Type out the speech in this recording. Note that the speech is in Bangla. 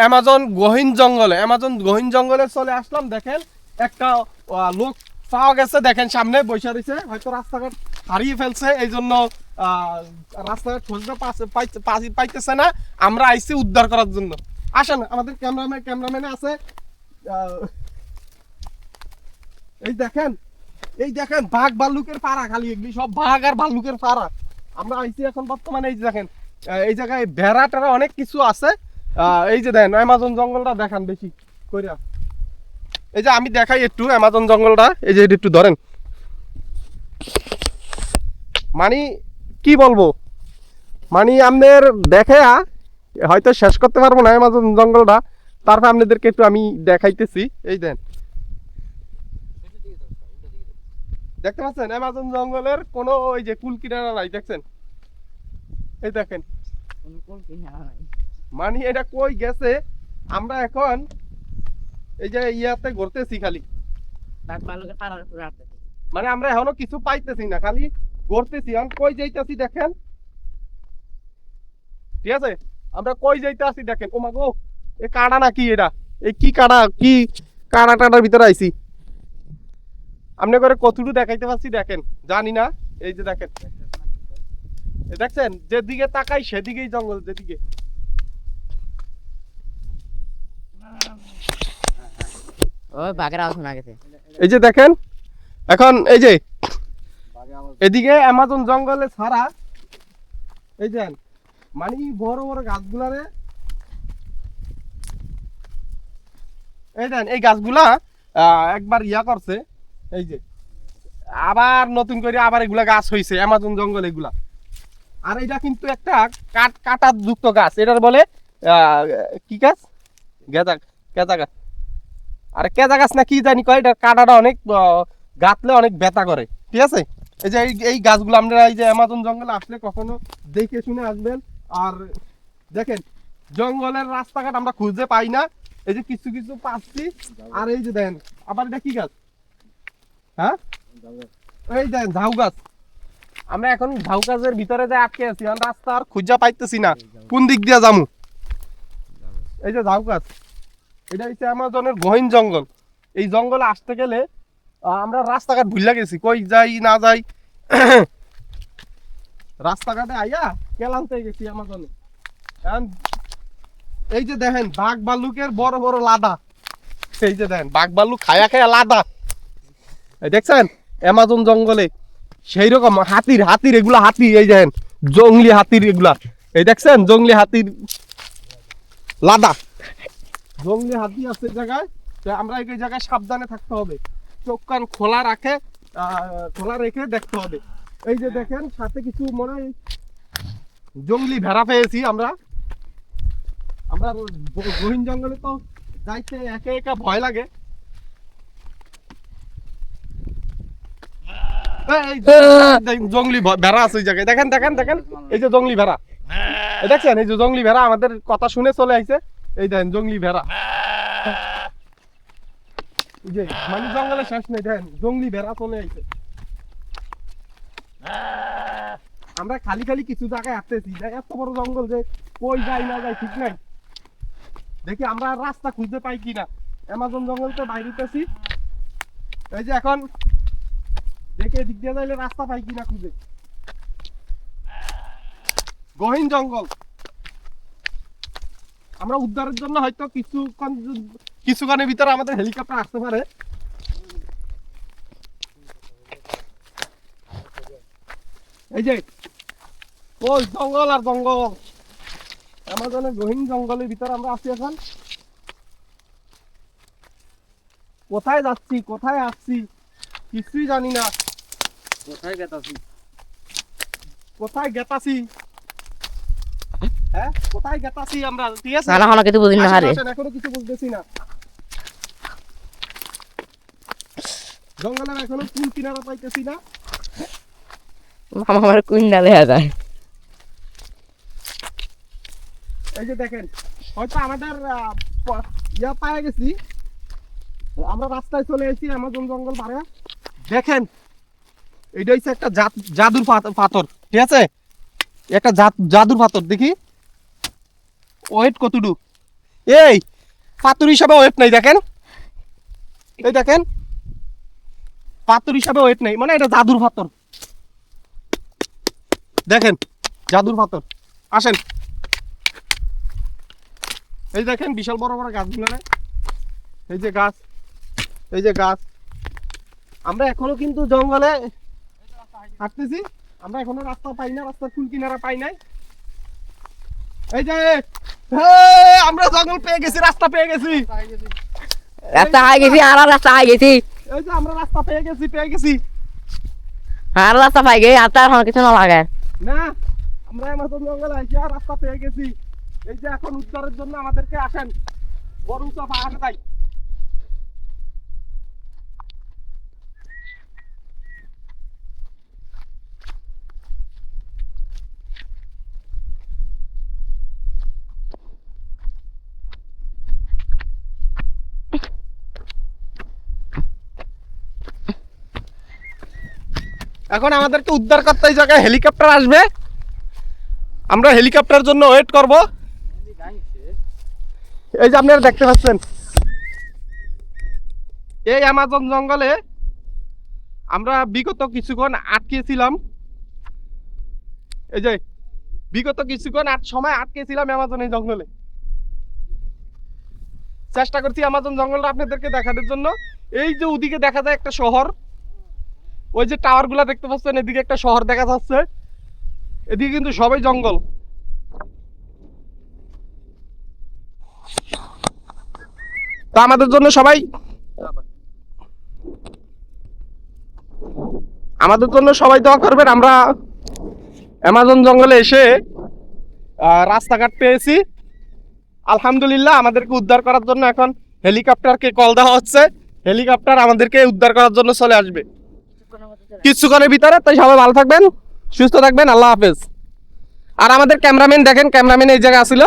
অ্যামাজন গহীন জঙ্গলে অ্যামাজন গহীন জঙ্গলে চলে আসলাম, দেখেন, একটা লোক পাওয়া গেছে, দেখেন, সামনে বসে রয়েছে, হয়তো রাস্তাঘাট হারিয়ে ফেলছে এই জন্য রাস্তাঘাট পাই- পাইতেছে না, আমরা আইছি উদ্ধার করার জন্য। আসেন, আমাদের ক্যামেরাম্যান ক্যামেরাম্যান আছে এই দেখেন এই দেখেন, বাঘ ভাল্লুকের পাড়া খালি, এগুলি সব বাঘ আর ভাল্লুকের পাড়া। আমরা আইছি এখন বর্তমানে, এই দেখেন এই জায়গায় ভেড়া টেরা অনেক কিছু আছে এই যে দেখেন অ্যামাজন জঙ্গলটা দেখান বেশি কইরা। এই যে আমি দেখাই একটু অ্যামাজন জঙ্গলটা, এই যে একটু ধরেন। মানে কি বলব? মানে আপনার দেখে, হয়তো শেষ করতে পারব না অ্যামাজন জঙ্গলটা। তারপর আপনাদেরকে একটু আমি দেখাইতেছি। এই দেন। দেখতে পাচ্ছেন অ্যামাজন জঙ্গলের কোনো ওই যে কুল কিনারা নাই, দেখছেন? এই দেখেন। মানে এটা কই গেছে? আমরা এখন এই যে ইয়াতে ঘুরতেছি খালি। মানে আমরা এখনও কিছু পাইতেছি না, খালি ঘুরতেছি। এখন কই যাইতেছি দেখেন? ঠিক আছে? আমরা কই যাইতে আছি দেখেন? ও মা গো এ কাড়া নাকি এটা? এই কি কাড়া? কি কাড়া টাড়ার ভিতরে আইছি? আপনি করে কতটুকু দেখাইতে পারছি দেখেন? জানি না। এই যে দেখেন। দেখছেন? যেদিকে তাকাই সেদিকেই জঙ্গল, যেদিকে। ওই বাঘের আওয়াজ শোনা গেছে। এই যে দেখেন, এখন এই যে, এদিকে অ্যামাজন জঙ্গলে ছাড়া, এই যে মানে বড় বড় গাছগুলারে, এই দেন, এই গাছগুলা একবার ইয়া করছে, এই যে, আবার নতুন করে আবার এগুলা গাছ হয়েছে অ্যামাজন জঙ্গল এগুলা। আর এটা কিন্তু একটা কাট কাটার যুক্ত গাছ, এটার বলে কি গাছ? গেজা কেজা গাছ। আর কেজা গাছ না কি জানি কয়, এটা কাটাটা অনেক গাতলে অনেক ব্যথা করে। ঠিক আছে? এই যে এই গাছগুলো আপনারা এই যে অ্যামাজন জঙ্গলে আসলে কখনো দেখে শুনে আসবেন। আর দেখেন, জঙ্গলের রাস্তাঘাট আমরা খুঁজে পাই না। এই যে কিছু কিছু পাচ্ছি। আর এই যে দেখেন আবার এটা কি গাছ? হ্যাঁ? এই দেখেন ঝাউ গাছ। আমরা এখন ঝাউ গাছের ভিতরে যে আটকে আছি রাস্তা আর খুঁজা পাইতেছি না। কোন দিক দিয়ে যামু? এই যে ঝাউ গাছ। এটা হচ্ছে আমাজনের গহীন জঙ্গল। এই জঙ্গলে আসতে গেলে আমরা রাস্তাঘাট ভুলে গেছি। কই যাই, না যাই, রাস্তাঘাটে আইয়া কেলান্তে গেছি এখন এই যে দেখেন, বাঘ ভাল্লুকের বড় বড় লাদা এই যে দেখেন, বাঘ ভাল্লুক খায়া খায়া লাদা দেখছেন? অ্যামাজন জঙ্গলে সেই রকম হাতির হাতির এগুলা হাতি এই দেখেন, জঙ্গলি হাতির এগুলা। এই দেখছেন? জঙ্গলি হাতির লাদা জঙ্গলি হাতি আছে জায়গায় আমরা এই জায়গায় সাবধানে থাকতে হবে। চোখ কান খোলা রাখে খোলা রেখে দেখতে হবে। এই যে দেখেন, সাথে কিছু মনে হয় জঙ্গলি ভেড়া পেয়েছি আমরা। আমরা গহীন জঙ্গলে তো যাইতে একে একা ভয় লাগে। জঙ্গলি ভেড়া আছে জায়গায়। দেখেন দেখেন দেখেন, এই যে জঙ্গলি ভেড়া। দেখছেন, এই যে জঙ্গলি ভেড়া আমাদের কথা শুনে চলে আইছে। এই দেখেন জঙ্গলি ভেড়া। এই যে মানে জঙ্গলে শেষ নেই দেখেন জঙ্গলি ভেড়া চলে আইছে। আমরা খালি খালি কিছু জায়গায় আসতেছি এত বড় জঙ্গল যে কই যাই না যাই ঠিক নাই। দেখি আমরা রাস্তা খুঁজতে পাই কিনা। অ্যামাজন জঙ্গল তো বাইরেতেছি। এই যে এখন দেখে এদিক দিয়ে যাইলে রাস্তা পাই কিনা খুঁজে। গহীন জঙ্গল। আমরা উদ্ধারের জন্য হয়তো কিছু কিছুক্ষণের ভিতরে আমাদের হেলিকপ্টার আসতে পারে। এই যে ওই জঙ্গল আর জঙ্গল। আমাজনের গহীন জঙ্গলের ভিতরে আমরা আছি এখন। কোথায় যাচ্ছি কোথায় আসছি কিছুই জানি না। কোথায় গেতাছি? কোথায় গেতাছি? হ্যাঁ? কোথায় গেতাছি আমরা? ঠিক আছে? সালা হলো কিছু বুঝিন হারে। এখনও কিছু বুঝতেছি না। জঙ্গলের এখনও কোন কিনারা পাইতেছি না। মামা আমার কুইন্ডা দেখা যায়। এই যে দেখেন হয়তো আমাদের ইয়া পায়ে গেছি। আমরা রাস্তায় চলে এসেছি আমাজন জঙ্গল পারে দেখেন এটা হচ্ছে একটা জাদুর পাথর ঠিক আছে? একটা জাদুর পাথর দেখি। ওয়েট কতটুকু এই, পাথর হিসাবে ওয়েট নেই, দেখেন। এই দেখেন, পাথর হিসাবে ওয়েট নেই মানে এটা জাদুর পাথর। দেখেন, জাদুর পাথর। আসেন। এই দেখেন, বিশাল বড় বড় গাছগুলো? এই যে গাছ, এই যে গাছ। আমরা এখনও কিন্তু জঙ্গলে হাঁটতেছি। আমরা এখনও রাস্তা পাই না, রাস্তার কুল কিনারা পাই নাই। এই যে আমরা জঙ্গল পেয়ে গেছি রাস্তা পেয়ে গেছি। রাস্তা হাই গেছি আর রাস্তা হাই গেছি। এই যে আমরা রাস্তা পেয়ে গেছি পেয়ে গেছি। আর রাস্তা পাই গে আর তার কিছু না লাগে। না আমরা আমাজন জঙ্গল আইছি আর রাস্তা পেয়ে গেছি। এই যে এখন উদ্ধারের জন্য আমাদেরকে আসেন। বড় উঁচা পাহাড়ে তাই এখন আমাদেরকে উদ্ধার করতে এই জায়গায় হেলিকপ্টার আসবে। আমরা হেলিকপ্টারের জন্য ওয়েট করব। এই যে আপনারা দেখতে পাচ্ছেন। এই অ্যামাজন জঙ্গলে আমরা বিগত কিছুক্ষণ আটকেছিলাম। এই যে, বিগত কিছুক্ষণ আট সময় আটকেছিলাম অ্যামাজন এই জঙ্গলে। চেষ্টা করছি অ্যামাজন জঙ্গলটা আপনাদেরকে দেখানোর জন্য। এই যে ওদিকে দেখা যায় একটা শহর। ওই যে টাওয়ারগুলা দেখতে পাচ্ছেন, এদিকে একটা শহর দেখা যাচ্ছে। এদিকে কিন্তু সবাই জঙ্গল। তা আমাদের জন্য সবাই আমাদের জন্য সবাই দোয়া করবেন, আমরা অ্যামাজন জঙ্গলে এসে রাস্তাঘাট পেয়েছি। আলহামদুলিল্লাহ, আমাদেরকে উদ্ধার করার জন্য এখন হেলিকপ্টারকে কল দেওয়া হচ্ছে। হেলিকপ্টার আমাদেরকে উদ্ধার করার জন্য চলে আসবে। কিছুক্ষণের ভিতরে তাই সবাই ভালো থাকবেন, সুস্থ থাকবেন, আল্লাহ হাফেজ। আর আমাদের ক্যামেরাম্যান দেখেন, ক্যামেরাম্যান এই জায়গায় আসছিল